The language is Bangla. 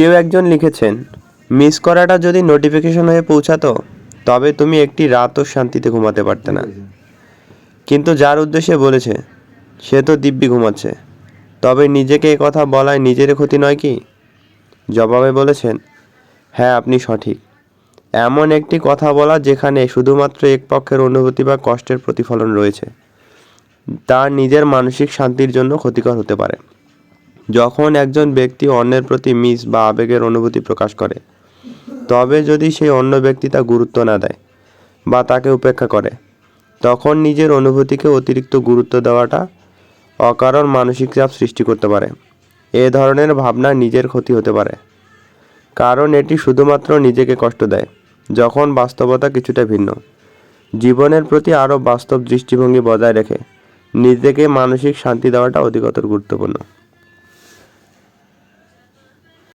কেউ একজন লিখেছেন, মিস করাটা যদি নোটিফিকেশন হয়ে পৌঁছাতো, তবে তুমি একটি রাতও শান্তিতে ঘুমাতে পারতে না। কিন্তু যার উদ্দেশ্যে বলেছে, সে তো দিব্যি ঘুমাচ্ছে। তবে নিজেকে এ কথা বলায় নিজের ক্ষতি নয় কি? জবাবে বলেছেন হ্যাঁ আপনি সঠিক। এমন একটি কথা বলা যেখানে শুধুমাত্র এক পক্ষের অনুভূতি বা কষ্টের প্রতিফলন রয়েছে, তা নিজের মানসিক শান্তির জন্য ক্ষতিকর হতে পারে। যখন একজন ব্যক্তি অন্যের প্রতি মিস বা আবেগের অনুভূতি প্রকাশ করে, তবে যদি সেই অন্য ব্যক্তি তা গুরুত্ব না দেয় বা তাকে উপেক্ষা করে, তখন নিজের অনুভূতিকে অতিরিক্ত গুরুত্ব দেওয়াটা অকারণ মানসিক চাপ সৃষ্টি করতে পারে। এ ধরনের ভাবনা নিজের ক্ষতি হতে পারে, কারণ এটি শুধুমাত্র নিজেকে কষ্ট দেয়, যখন বাস্তবতা কিছুটা ভিন্ন। জীবনের প্রতি আরও বাস্তব দৃষ্টিভঙ্গি বজায় রেখে নিজেকে মানসিক শান্তি দেওয়াটা অধিকতর গুরুত্বপূর্ণ।